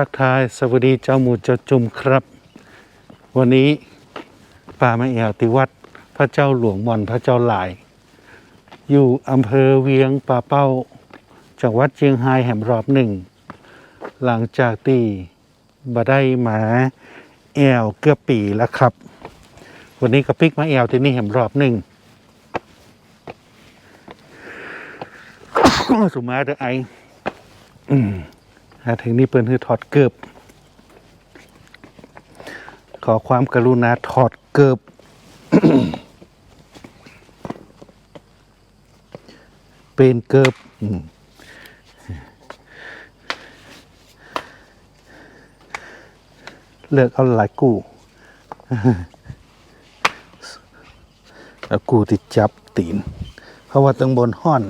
ทักทาย สวัสดีเจ้าหมูเจ้าจุ่มครับ วันนี้ป่ามาแอวติวัดพระเจ้าหลวงมอนพระเจ้าหลาย อยู่อำเภอเวียงป่าเป้าจังหวัดเชียงรายแห่งรอบหนึ่ง หลังจากที่บ่ได้มาแอวเกือบปีแล้วครับ วันนี้ก็ปิกมาแอวที่นี่แห่งรอบหนึ่งสุมาเดอไออืม ถึงนี่เปิ้นคือถอดเกือบขอความกรุณาถอดเกือบเป็นเกือบเลือกเอาหลายกูเอากูติดจับตีน เพราะว่าตังบนห้อน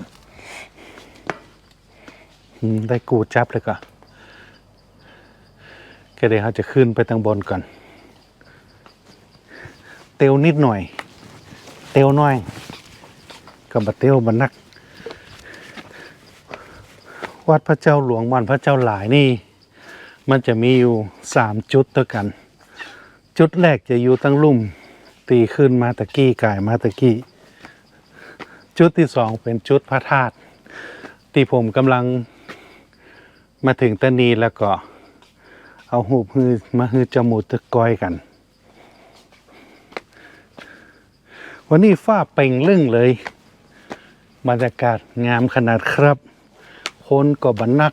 ได้กูจับเลยก็ ก็เดี๋ยวเขาจะขึ้นไปทางบนก่อน เตียวนิดหน่อย เตียวน้อยกับบะเตียวบันนัก วัดพระเจ้าหลวงมันพระเจ้าหลายนี่ มันจะมีอยู่สามจุดตัวกัน จุดแรกจะอยู่ตั้งลุ่ม ตีขึ้นมาตะกี้กายมาตะกี้ จุดที่สองเป็นจุดพระธาตุที่ผมกำลังมาถึงตะนีแล้วก็ เอาหูบฮือมาฮือจมูกตะกอยกัน วันนี้ฟ้าเป่งลึ่งเลยบรรยากาศงามขนาดครับ คนก็บันนัก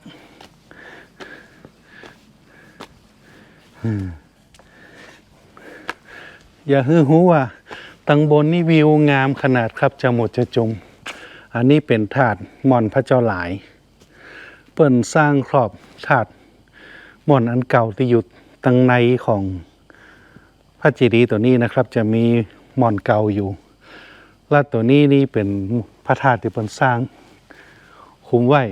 อย่าฮือหูว่าตังบนนี่วิวงามขนาดครับจมูกจะจม อันนี้เป็นถาดหม่อนพระเจ้าหลาย เปิ่นสร้างครอบถาด ม่อนอันเก่าที่อยู่ตังในของพระเจดีย์ตัวนี้นะครับ จะมีหม่อนเก่าอยู่ และตัวนี้นี่เป็นพระธาตุที่เปิ่นสร้าง คุ้มไว้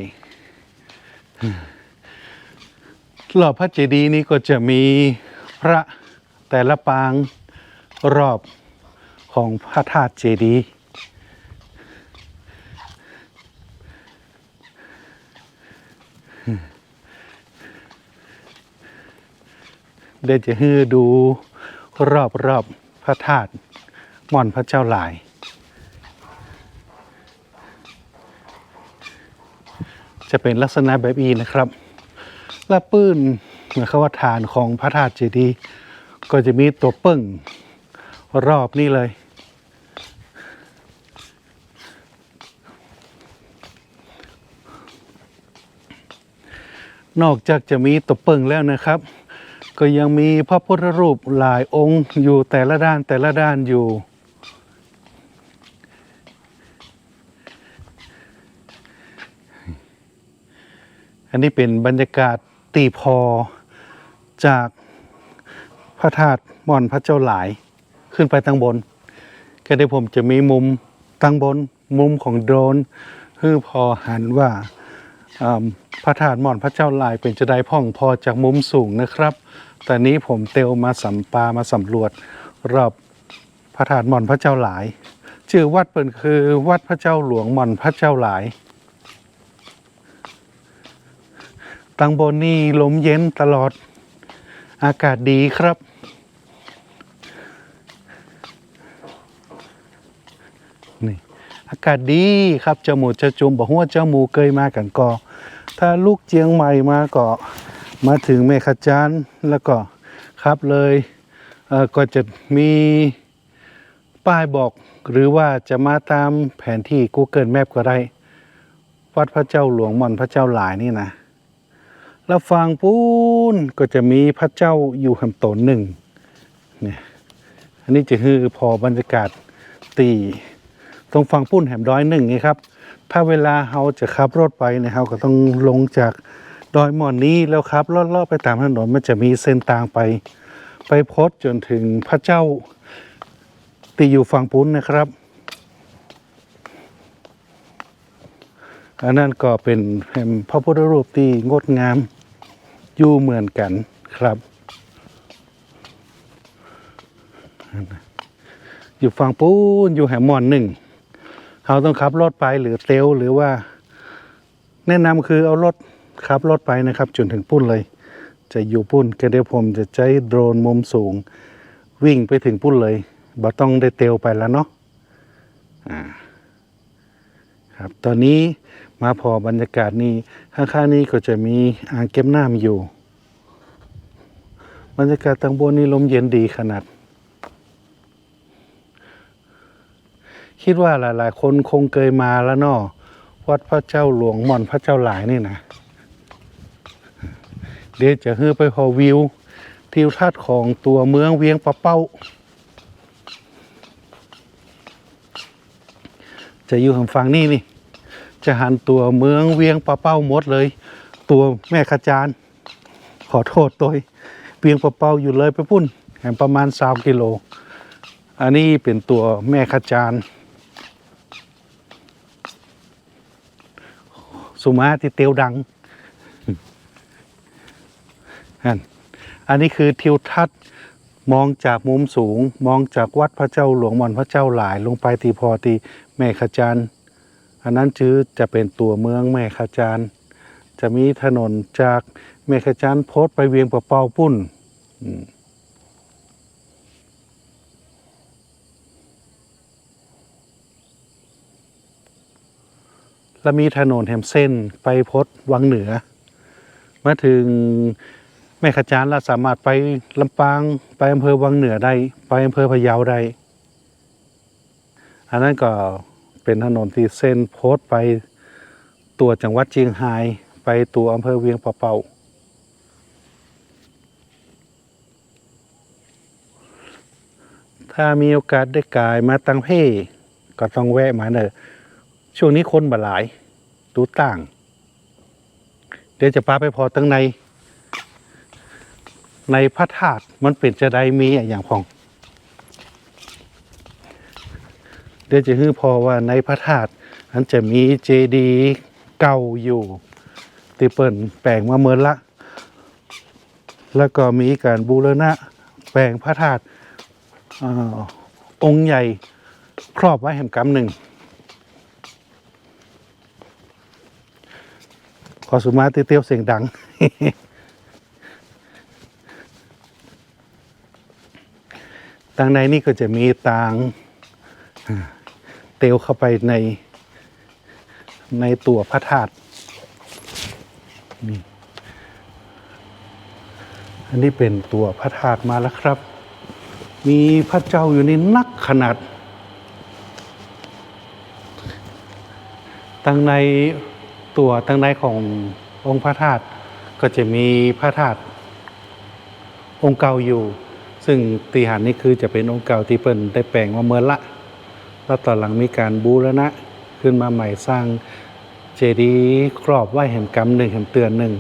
รอบพระเจดีย์นี้ก็จะมีพระแต่ละปางรอบของพระธาตุเจดีย์ เดี๋ยวจะให้ดูรอบรอบๆพระธาตุม่อนพระเจ้าหลาย จะเป็นลักษณะแบบอีนะครับ และปื้นเหมือนคำว่าฐานของพระธาตุเจดีย์ก็จะมีตัวเปิ้งรอบนี่เลยนอกจากจะมีตัวเปิงแล้วนะครับ ก็ยังมีพระพุทธรูปหลายองค์อยู่แต่ละด้านแต่ละด้านอยู่ อันนี้เป็นบรรยากาศตีพอจากพระธาตุม่อนพระเจ้าหลายขึ้นไปตั้งบน ก็ได้ผมจะมีมุมตั้งบนมุมของโดรนคือพอหันว่าอ่า พระธาตุหม่อนพระเจ้าลายเป็นจะได้พ่องพอจากมุมสูงนะครับ แต่นี้ผมเตลมาสัมปามาสำรวจรอบพระธาตุหม่อนพระเจ้าหลาย ชื่อวัดเปิ่นคือวัดพระเจ้าหลวงหม่อนพระเจ้าหลาย ตังบนนี่ลมเย็นตลอดอากาศดีครับ นี่อากาศดีครับเจ้าหมูเจ้าจุมบอกว่าเจ้ามูเคยมากันก็ ถ้าลูกเจียงใหม่มาก็มาถึงเมฆจานแล้วก็ครับเลยเก็จะมีป้ายบอกหรือว่าจะมาตามแผนที่ Google Map ก็ได้ วัดพระเจ้าหลวงม่อนพระเจ้าหลายนี่นะ แล้วฟังปูนก็จะมีพระเจ้าอยู่คำตนหนึ่งเนี่ยอันนี้จะคือพอบรรยากาศตีตรงฝั่งปุ้นแหมดอยหนึ่งนี่ครับ ถ้าเวลาเราจะขับรถไปเนี่ยเราก็ต้องลงจากดอยหมอนนี้แล้วครับลอดๆไปตามถนนมันจะมีเส้นทางไป ไปพดจนถึงพระเจ้าตีอยู่ฝั่งปุ้นนะครับ อันนั้นก็เป็นพระพุทธรูปที่งดงามอยู่เหมือนกันครับ อยู่ฝั่งปูนอยู่แหมมอนหนึ่ง เขาต้องขับรถไปหรือเซลหรือว่า แนะนำคือเอารถขับรถไปนะครับ จนถึงปุ้นเลย จะอยู่ปุ้นก็เดี๋ยวผมจะใช้โดรนมุมสูง วิ่งไปถึงปุ้นเลยบ่ต้องได้เตลไปแล้วเนาะอ่าครับตอนนี้มาพอบรรยากาศนี้ข้างๆนี้ก็จะมีอ่างเก็บน้ำอยู่ บรรยากาศทางบนนี้ลมเย็นดีขนาด คิดว่าหลาย ๆ คนคงเคยมาแล้วเนาะวัดพระเจ้าหลวงหม่อนพระเจ้าหลายนี่นะเดี๋ยวจะเฮือไปพอวิวทิวทัศน์ของตัวเมืองเวียงปะเป้า จะอยู่ทางฝั่งนี้นี่ จะหันตัวเมืองเวียงปะเป้าหมดเลย ตัวแม่ขจานขอโทษตัวเวียงปะเป้าอยู่เลยไปพุ่นแห่งประมาณสามกิโล อันนี้เป็นตัวแม่ขจาน สุมาที่เตียวดัง อันนี้คือทิวทัศน์มองจากมุมสูง มองจากวัดพระเจ้าหลวงมอนพระเจ้าหลายลงไปตีพอตีแม่ขจานอันนั้นชื่อจะเป็นตัวเมืองแม่ขจานจะมีถนนจากแม่ขจานโพสไปเวียงปะเปาปุ้น อืม แล้วมีถนนแหมเส้นไปพดวังเหนือ มาถึงแม่ขจานเราสามารถไปลำปางไปอำเภอวังเหนือได้ ไปอำเภอพะเยาได้ อันนั้นก็เป็นถนนที่เส้นโพส์ไปตัวจังหวัดเชียงราย ไปตัวอำเภอเวียงปะเปาถ้ามีโอกาสได้กายมาตังเพ่ก็ต้องแวะมาเนอะ ช่วงนี้คนบ่หลาย ดูต่าง เดี๋ยวจะพาไปพอตั้งใน ในพระธาตุมันเป็นจะได้มีอย่างพอง เดี๋ยวจะฮือพอว่าในพระธาตุอันจะมีเจดีย์เก่าอยู่ที่เปิ่นแปลงมาเมินละ แล้วก็มีการบูรณะแปลงพระธาตุอองค์ใหญ่ครอบไว้แห่งกำหนึ่ง อสุมาเตี้ยวเสียงดัง ทางในนี่ก็จะมีตางเตียวเข้าไปใน ในตัวพระธาตุนี่อันนี้เป็นตัวพระธาตุมาแล้วครับ มีพระเจ้าอยู่ในนักขนาดตั้งใน ตัวตั้งในขององค์พระธาตุก็จะมีพระธาตุองค์เก่าอยู่ ซึ่งตีหันนี่คือจะเป็นองค์เก่าที่เปิ้นได้แปลงมาเมื่อละ แล้วต่อหลังมีการบูรณะขึ้นมาใหม่สร้างเจดีย์ครอบไหว้แห่งกรรมหนึ่งแห่งเตือนหนึ่ง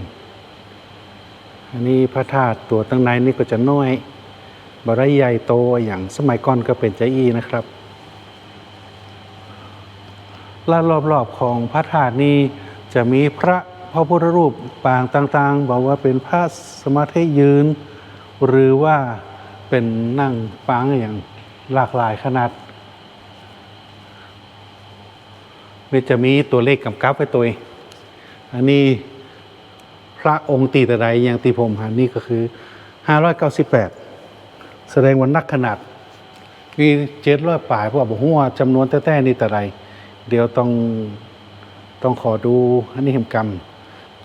อันนี้พระธาตุตัวตั้งในนี่ก็จะน้อยบได้ใหญ่โตอย่างสมัยก่อนก็เป็นใจอีนะครับและรอบๆของพระธาตุนี้ จะมีพระพระพุทธรูปปางต่างๆ บอกว่าเป็นพระสมาธิยืน หรือว่าเป็นนั่งปางอย่างหลากหลายขนาดมันจะมีตัวเลขกำกับไว้ตัวเองอันนี้พระองค์ตีแต่ใดอย่างตีผมหันนี่ก็คือ 598 แสดงว่านักขนาดมีเจ็ดร้อยป่ายพว่าบอกว่าจำนวนแต้ๆนี่แต่ไรเดี๋ยวต้อง ต้องขอดูอันนี้เหมกรรม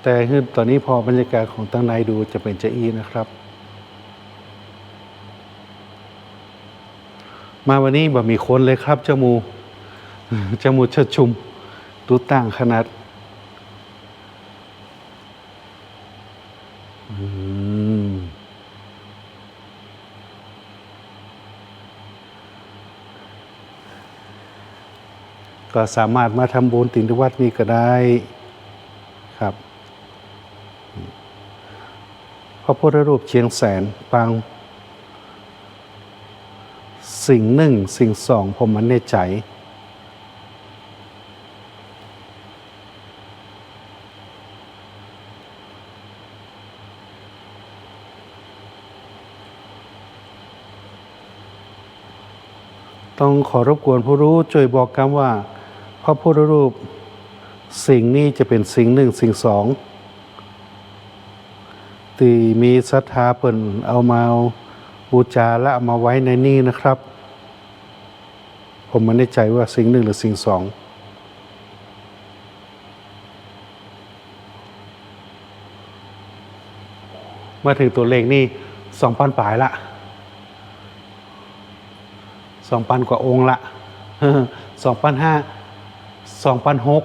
แต่คือตอนนี้พอบรรยากาศของตั้งในดูจะเป็นเจอีนะครับ มาวันนี้บ่มีคนเลยครับเจ้ามูเจ้ามูเชิดชุมตุ้ต่างขนาด ก็สามารถมาทำบุญตินวัดนี้ก็ได้ครับ พระพุทธรูปเชียงแสนปางสิ่งหนึ่งสิ่งสองผมมันในใจต้องขอรบกวนผู้รู้ช่วยบอกกันว่า พระพุทธรูป สิ่งนี้จะเป็นสิ่งหนึ่งสิ่งสองตีมีศรัทธาเปิ่นเอามาบูชาและามาไว้ในนี่นะครับ ผมไม่แน่ใจว่าสิ่งหนึ่งหรือสิ่งสองมาถึงตัวเลขนี่สองพันปลายละสองพันกว่าองค์ละสองพันห้า สองพันหก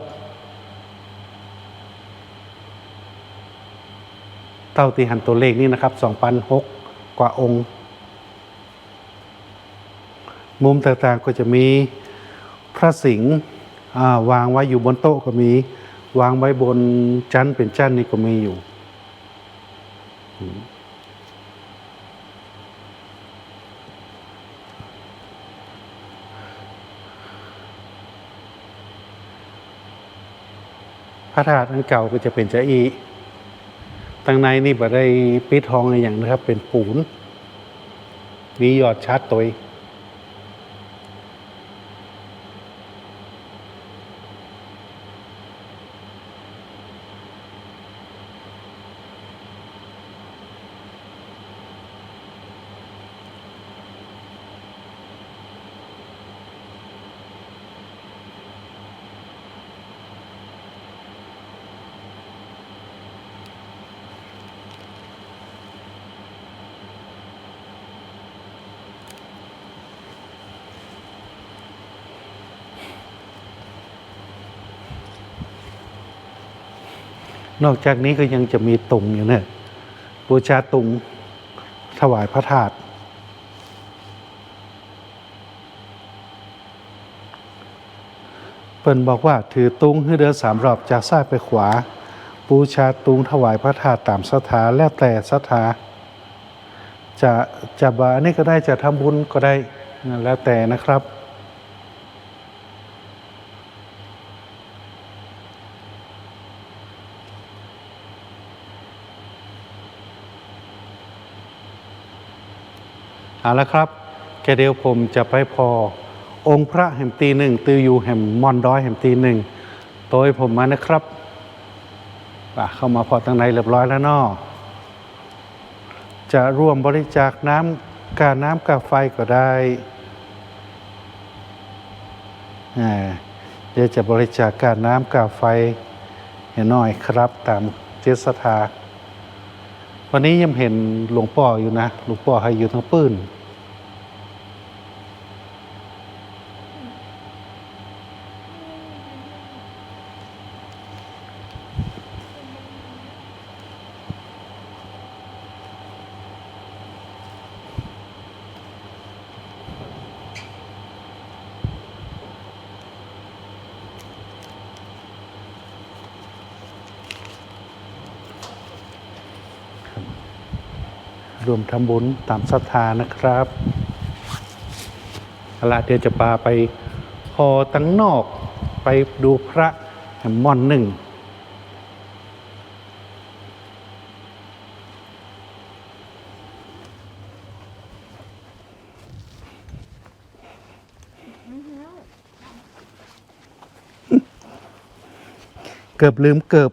เต้าตีหันตัวเลขนี่นะครับสองพันหกกว่าองค์ มุมต่างๆก็จะมีพระสิงห์วางไว้อยู่บนโต๊ะก็มี วางไว้บนจันเป็นจันนี่ก็มีอยู่ ระธาตุอันเก่าก็จะเป็นจะอีตั้งในนี่บ่ได้ปิดทองอะไรอย่างนะครับ เป็นปูนมียอดชัดตัว นอกจากนี้ก็ยังจะมีตุงอยู่เนี่ยบูชาตุงถวายพระธาตุเปิ่นบอกว่าถือตุงให้เดินสามรอบจากซ้ายไปขวา บูชาตุงถวายพระธาตุตามศรัทธาแล้วแต่ศรัทธาจะจะบาอันนี้ก็ได้จะทำบุญก็ได้แล้วแต่นะครับ เอาละครับแกเดียวผมจะไปพอ องค์พระแห่งตีหนึ่งตืออยู่แห่งมอนดอยแห่งตีหนึ่งโดยผมมานะครับป่ะเข้ามาพอตั้งในเรียบร้อยแล้วนอจะร่วมบริจาคน้ำกาน้ำกาไฟก็ได้อ่าเดี๋ยวจะบริจาคกาน้ำกาไฟให้หน่อยครับตามเจตศรัทธา วันนี้ยังเห็นหลวงพ่ออยู่นะ หลวงพ่อให้อยู่ทั้งปื้น วมทำบุญตามศรัทธานะครับอาละเดี๋ยวจะพาไปพอตั้งนอกไปดูพระแห่ม่อนหนึ่งเกือบลืมเกือบ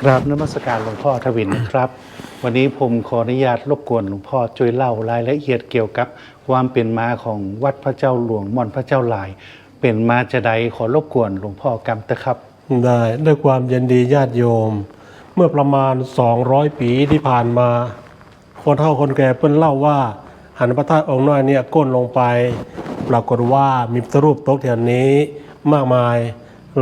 กราบนมัสการหลวงพ่อทวินครับ วันนี้ผมขออนุญาตรบกวนหลวงพ่อช่วยเล่ารายละเอียดเกี่ยวกับ ความเป็นมาของวัดพระเจ้าหลวงม่อนพระเจ้าหลาย เป็นมาจะใดขอรบกวนหลวงพ่อกำเตะครับ ได้ด้วยความยินดีญาติโยม เมื่อประมาณ 200 ปีที่ผ่านมา คนเฒ่าคนแก่เพิ่นเล่าว่าหันพระธาตุองค์น้อยเนี่ยก้นลงไป ปรากฏว่ามีพระรูปตกแถวนี้มากมาย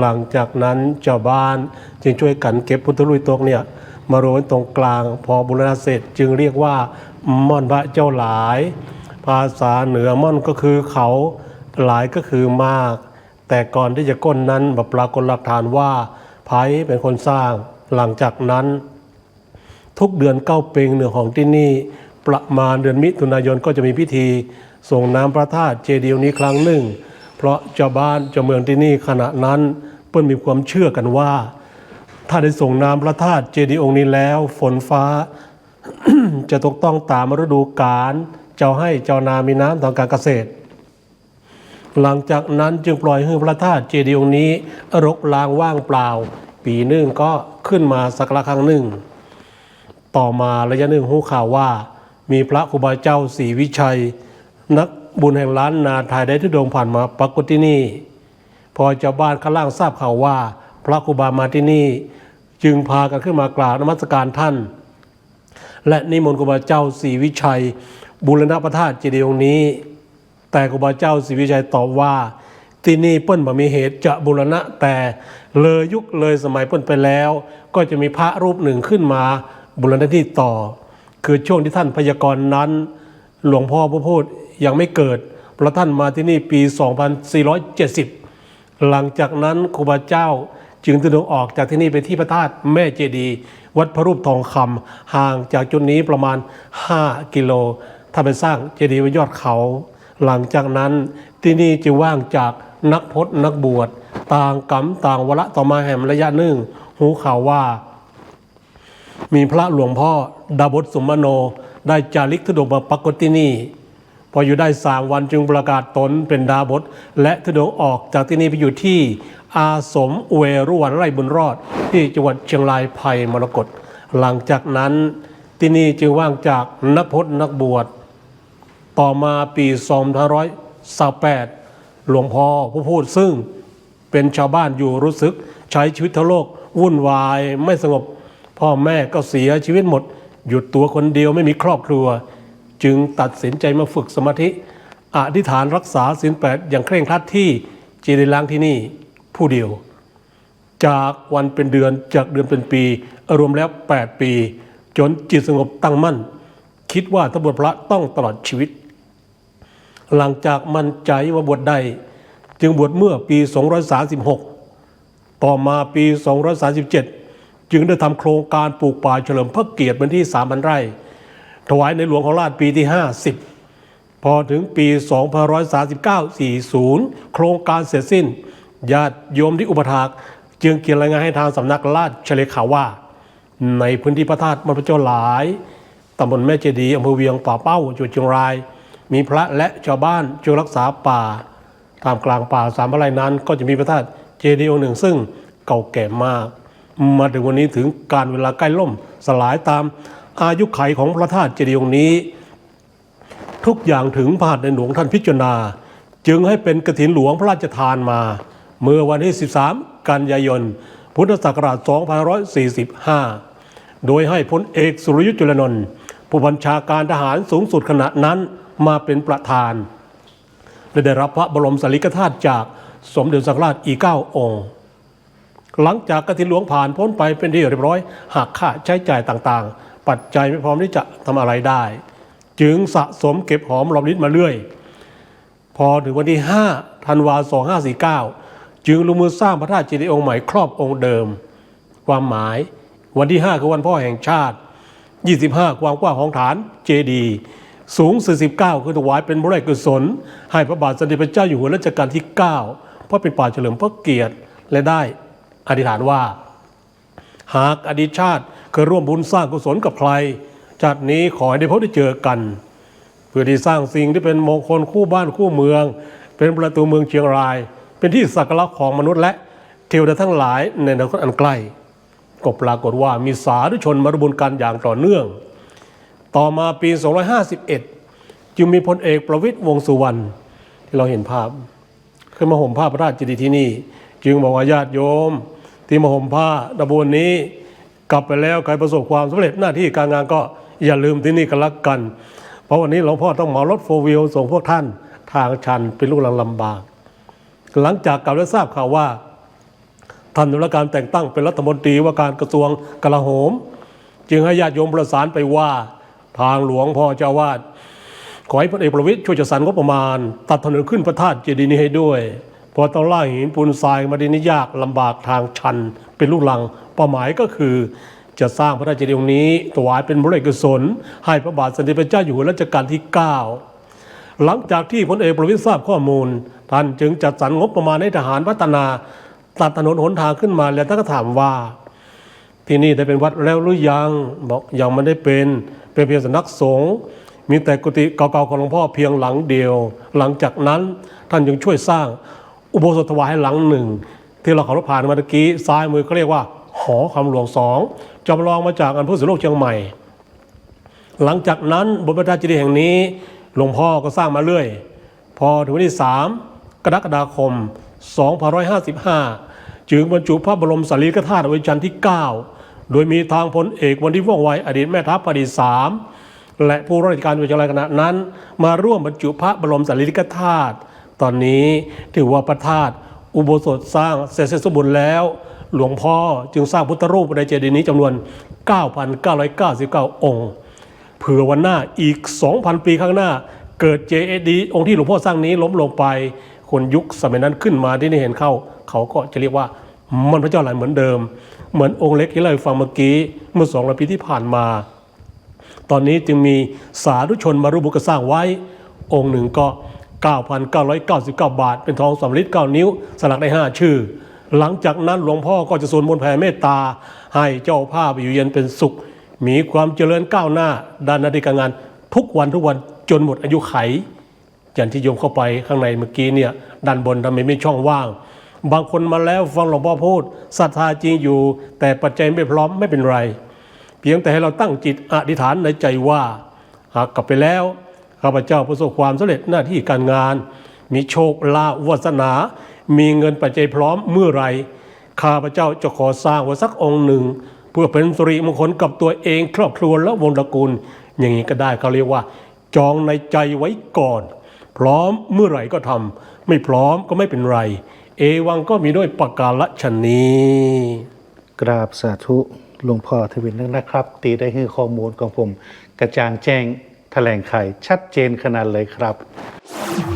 หลังจากนั้นเจ้าบ้านจึงช่วยกันเก็บพุทธรูปตกเนี่ยมารวมตรงกลางพอบุรณะเสร็จจึงเรียกว่าม่อนพระเจ้าหลาย ภาษาเหนือม่อนก็คือเขาหลายก็คือมาก แต่ก่อนที่จะก้นนั้นแบบปรากฏหลักฐานว่าไผ่เป็นคนสร้างหลังจากนั้น ทุกเดือนเก้าเปงเหนือของที่นี่ประมาณเดือนมิถุนายนก็จะมีพิธี ส่งน้ำพระธาตุเจดีย์นี้ครั้งหนึ่ง เพราะเจ้าบ้านเจ้าเมืองที่นี่ขณะนั้นเปิ้นมีความเชื่อกันว่า ถ้าได้ส่งน้ำพระธาตุเจดีย์องค์นี้แล้ว ฝนฟ้า จะตกต้องตามฤดูกาลเจ้าให้เจ้านามีน้ำทางการเกษตร หลังจากนั้นจึงปล่อยให้พระธาตุเจดีย์องค์นี้ รกลางว่างเปล่า ปีหนึ่งก็ขึ้นมาสักละครั้งหนึ่ง ต่อมาระยะหนึ่งหูข่าวว่า มีพระครูบาเจ้าศรีวิชัย นัก บุญแห่งล้านนาไทยได้ทุดงผ่านมาปรากฏที่นี่ พอชาวบ้านข้างล่างทราบข่าวว่า พระครูบามาที่นี่ จึงพากันขึ้นมากราบนมัสการท่าน และนิมนต์ครูบาเจ้าศรีวิชัยบูรณะพระธาตุเจดีย์องค์นี้ แต่ครูบาเจ้าศรีวิชัยตอบว่าที่นี่เปิ้นบ่มีเหตุจะบูรณะแต่เลยยุคเลยสมัยเปิ้นไปแล้ว ก็จะมีพระรูปหนึ่งขึ้นมาบูรณะที่ต่อ คือช่วงที่ท่านพยากรณ์นั้น หลวงพ่อพระพูด ยังไม่เกิด พระท่านมาที่นี่ปี 2470 หลังจากนั้นครูบาเจ้าจึงตุดงออกจากที่นี่ไปที่พระธาตุแม่เจดีวัดพระรูปทองคำห่างจากจุดนี้ประมาณ 5 กิโลถ้าไปสร้างเจดีย์ไว้ยอดเขา หลังจากนั้นที่นี่จึงว่างจากนักพจนักบวช ต่างกรรมต่างวระต่อมาแห่งระยะหนึ่งหูข่าวว่า มีพระหลวงพ่อดาบดสุมโน ได้จาริกทุดงมาปรากฏที่นี่ ออยู่ได้สามวันจึงประกาศตนเป็นดาบดและทุดงออกจากที่นี่ไปอยู่ที่อาสมเวรุวันไร่บุญรอด ที่จังหวัดเชียงรายภัยมรกตหลังจากนั้นที่นี่จึงว่างจากนักพจนักบวช ต่อมาปี2528หลวงพ่อผู้พูดซึ่งเป็นชาวบ้านอยู่รู้สึกใช้ชีวิตทั้งโลก วุ่นวายไม่สงบ พ่อแม่ก็เสียชีวิตหมด หยุดตัวคนเดียวไม่มีครอบครัว จึงตัดสินใจมาฝึกสมาธิอธิษฐานรักษาศีลแปดอย่างเคร่งครัดที่เจดีย์ล้างที่นี่ผู้เดียว จากวันเป็นเดือนจากเดือนเป็นปี รวมแล้ว 8 ปี จนจิตสงบตั้งมั่น คิดว่าถ้าบวชพระต้องตลอดชีวิต หลังจากมั่นใจว่าบวชได้ จึงบวชเมื่อปี 236 ต่อมาปี 237 จึงได้ทำโครงการปลูกป่าเฉลิมพระเกียรติเป็นที่3,000ไร่ ถวายในหลวงของราชปีที่ 50 พอถึงปี2539-40 โครงการเสร็จสิ้น ญาติโยมที่อุปถากจึงเขียนรายงานให้ทางสำนักราชเลขาว่า ในพื้นที่พระธาตุมันพระเจ้าหลายตำบลแม่เจดีย์อำเภอเวียงป่าเป้าจังหวัดเชียงราย มีพระและชาวบ้านช่วยรักษาป่า ตามกลางป่าสามไร่นั้น ก็จะมีพระธาตุเจดีย์องค์หนึ่งซึ่งเก่าแก่มาก มาถึงวันนี้ถึงการเวลาใกล้ล่มสลายตาม อายุไขของพระธาตุเจดีย์องค์นี้ ทุกอย่างถึงพระหัตถ์ในหลวงท่านพิจารณา จึงให้เป็นกฐินหลวงพระราชทานมา เมื่อวันที่ 13 กันยายน พุทธศักราช 2545 โดยให้พลเอกสุรยุทธ์จุลนนท์ผู้บัญชาการทหารสูงสุดขณะนั้นมาเป็นประธาน และได้รับพระบรมสารีริกธาตุจากสมเด็จสังฆราชอีกเก้าองค์หลังจากกฐินหลวงผ่านพ้นไปเป็นที่เรียบร้อยหากค่าใช้จ่ายต่างๆ ปัจจัยไม่พร้อมที่จะทำอะไรได้ จึงสะสมเก็บหอมรอมริบมาเรื่อย พอถึงวันที่5ธันวาคม2549จึงลงมือสร้างพระธาตุเจดีย์องค์ใหม่ครอบองค์เดิม ความหมายวันที่ 5 คือวันพ่อแห่งชาติ 25 ความกว้างของฐานเจดีย์สูง 49 คือถวายเป็นพระราชกุศล ให้พระบาทสมเด็จพระเจ้าอยู่หัวรัชกาลที่ 9 เพราะเป็นป่าเฉลิมพระเกียรติและได้อธิษฐานว่า หากอดีตชาติ เคยร่วมบุญสร้างกุศลกับใครชาตินี้ขอให้ได้พบได้เจอกัน เพื่อที่สร้างสิ่งที่เป็นมงคลคู่บ้านคู่เมือง เป็นประตูเมืองเชียงราย เป็นที่สักการะของมนุษย์และเทวดาทั้งหลายในอนาคตอันใกล้ก็ปรากฏว่ามีสาธุชนมารวบุญกันอย่างต่อเนื่อง ต่อมาปี 251 จึงมีพลเอกประวิตรวงสุวรรณที่เราเห็นภาพขึ้นมาห่มผ้าพระราชจดีที่นี่ จึงบอกว่าญาติโยม ที่มาห่มผ้าตะบวนนี้ กลับไปแล้วใครประสบความสำเร็จหน้าที่การงานก็อย่าลืมที่นี่กันละกัน เพราะวันนี้หลวงพ่อต้องเหมารถโฟร์วิลส่งพวกท่านทางชันเป็นลูกหลังลำบาก หลังจากกลับได้ทราบข่าวว่าท่านได้รับการแต่งตั้งเป็นรัฐมนตรีว่าการกระทรวงกลาโหม จึงให้ญาติโยมประสานไปว่าทางหลวงพ่อเจ้าวาดขอให้พลเอกประวิตรช่วยจัดสรรงบประมาณ ตัดถนนขึ้นพระธาตุเจดีย์นี้ให้ด้วย พอต้องล่างหินปูนทรายมาดีนี่ยากลำบากทางชันเป็นลูกลังเป้าหมายก็คือ จะสร้างพระธาตุเจดีย์องค์นี้ถวายเป็นพระราชกุศลให้พระบาทสมเด็จพระเจ้าอยู่หัวรัชกาลที่ 9 หลังจากที่พลเอกประวิตรทราบข้อมูล ท่านจึงจัดสรรงบประมาณให้ทหารพัฒนาตัดถนนหนทางขึ้นมาแล้วท่านก็ถามว่า ที่นี่ได้เป็นวัดแล้วหรือยังบอกยังไม่ได้เป็นเป็นเพียงสำนักสงฆ์มีแต่กุฏิเก่าๆของหลวงพ่อเพียงหลังเดียว หลังจากนั้นท่านยังช่วยสร้าง อุโบสถถวายหลังหนึ่งที่เราขับรถผ่านมาตะกี้ซ้ายมือเขาเรียกว่า หอคำหลวงสองจำลองมาจากอันพุทธโลกเชียงใหม่ หลังจากนั้นบนพระธาตุเจดีย์แห่งนี้ หลวงพ่อก็สร้างมาเรื่อย พอถึงวันที่ 3 กรกฎาคม 2555 จึงบรรจุพระบรมสารีริกธาตุไว้ชั้นที่ 9 โดยมีทางพลเอกวันที่ว่องไวอดีตแม่ทัพภาคที่สามและผู้ราชการจังหวัดเชียงรายขณะนั้น มาร่วมบรรจุพระบรมสารีริกธาตุ ตอนนี้ถือว่าพระธาตุอุโบสถสร้างเสร็จสมบูรณ์แล้ว หลวงพ่อจึงสร้างพุทธรูปในเจดีย์นี้จำนวน 9,999 องค์เผื่อวันหน้าอีก 2,000 ปีข้างหน้า เกิด JAD องค์ที่หลวงพ่อสร้างนี้ล้มลงไป คนยุคสมัยนั้นขึ้นมาที่นี่เห็นเข้า เขาก็จะเรียกว่ามันพระเจ้าหลานเหมือนเดิม เหมือนองค์เล็กที่เราฟังเมื่อกี้เมื่อ200ปีที่ผ่านมา ตอนนี้จึงมีสาธุชนมาร่วมบุกสร้างไว้ องค์หนึ่งก็ 9,999 บาท เป็นทองสำริด9นิ้ว สลักได้ 5 ชื่อ หลังจากนั้นหลวงพ่อก็จะสวดมนต์แผ่เมตตา ให้เจ้าภาพอยู่เย็นเป็นสุข มีความเจริญก้าวหน้าด้านหนาทีการงาน ทุกวันทุกวันจนหมดอายุไขอย่างที่โยมเข้าไปข้างในเมื่อกี้เนี่ยด้านบนทำไมไม่ช่องว่าง บางคนมาแล้วฟังหลวงพ่อพูดศรัทธาจริงอยู่ แต่ปัจจัยไม่พร้อมไม่เป็นไร เพียงแต่ให้เราตั้งจิตอธิษฐานในใจว่าหากกลับไปแล้ว ข้าพเจ้าประสบความสำเร็จหน้าที่การงาน มีโชคลาภวาสนา มีเงินปัจจัยพร้อมเมื่อไรข้าพเจ้าจะขอสร้างไว้สักองค์หนึ่ง เพื่อเป็นสิริมงคลกับตัวเองครอบครัวและวงตระกูล อย่างนี้ก็ได้เขาเรียกว่า จองในใจไว้ก่อน พร้อมเมื่อไหร่ก็ทำไม่พร้อมก็ไม่เป็นไร เอวังก็มีด้วยประกาศชนนี้กราบสาธุหลวงพ่อทวินนึกนะครับ ตีได้ให้ข้อมูลของผม กระจ่างแจ้ง ถแถลงไขชัดเจนขนาดเลยครับ